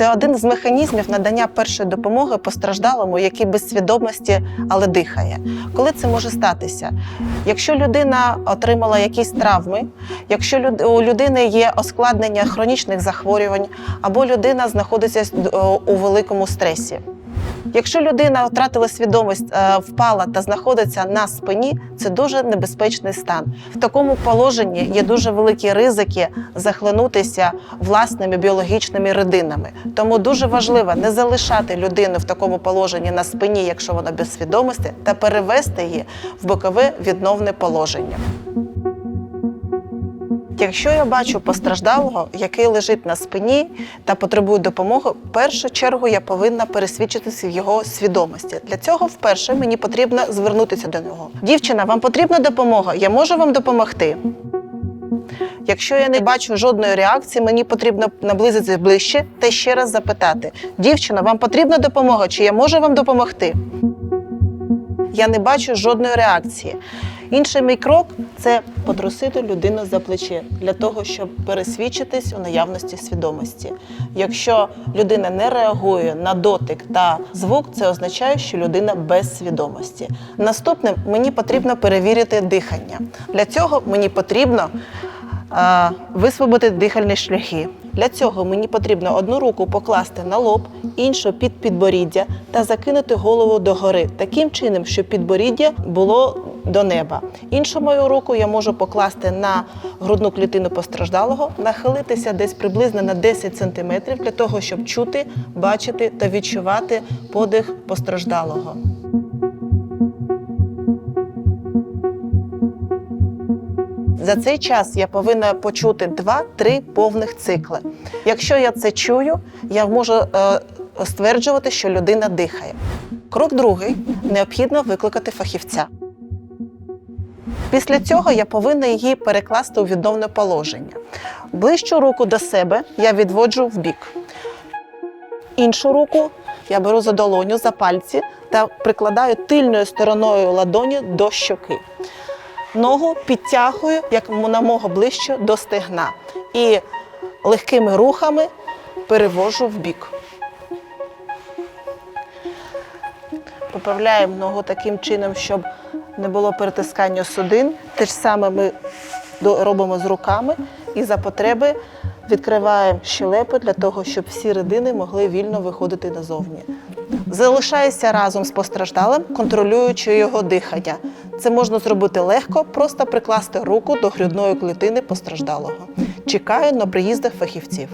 Це один з механізмів надання першої допомоги постраждалому, який без свідомості, але дихає. Коли це може статися? Якщо людина отримала якісь травми, якщо у людини є оскладнення хронічних захворювань, або людина знаходиться е, у великому стресі. Якщо людина втратила свідомість, е, впала та знаходиться на спині, це дуже небезпечний стан. В такому положенні є дуже великі ризики захлинутися власними біологічними рідинами. Тому дуже важливо не залишати людину в такому положенні на спині, якщо вона без свідомості, та перевести її в бокове відновне положення. Якщо я бачу постраждалого, який лежить на спині та потребує допомоги, в першу чергу я повинна пересвідчитися в його свідомості. Для цього вперше мені потрібно звернутися до нього. Дівчина, вам потрібна допомога? Я можу вам допомогти. Якщо я не бачу жодної реакції, мені потрібно наблизитися ближче та ще раз запитати: дівчина, вам потрібна допомога? Чи я можу вам допомогти? Я не бачу жодної реакції. Інший мій крок це потрусити людину за плече для того, щоб пересвідчитись у наявності свідомості. Якщо людина не реагує на дотик та звук, це означає, що людина без свідомості. Наступним мені потрібно перевірити дихання. Для цього мені потрібно а, висвободити дихальні шляхи. Для цього мені потрібно одну руку покласти на лоб, іншу під підборіддя та закинути голову догори таким чином, щоб підборіддя було до неба. Іншу мою руку я можу покласти на грудну клітину постраждалого, нахилитися десь приблизно на 10 см для того, щоб чути, бачити та відчувати подих постраждалого. За цей час я повинна почути 2-3 повних цикли. Якщо я це чую, я можу е, стверджувати, що людина дихає. Крок другий необхідно викликати фахівця. Після цього я повинна її перекласти у відновне положення. Ближчу руку до себе я відводжу в бік. Іншу руку я беру за долоню, за пальці та прикладаю тильною стороною ладоні до щоки. Ногу підтягую як намога ближче до стегна і легкими рухами перевожу в бік. Поправляємо ногу таким чином, щоб не було перетискання судин. Те ж саме ми робимо з руками і за потреби відкриваємо щелепи для того, щоб всі рідини могли вільно виходити назовні. Залишаюся разом з постраждалим, контролюючи його дихання. Це можна зробити легко, просто прикласти руку до грудної клітини постраждалого. Чекаю на приїзди фахівців.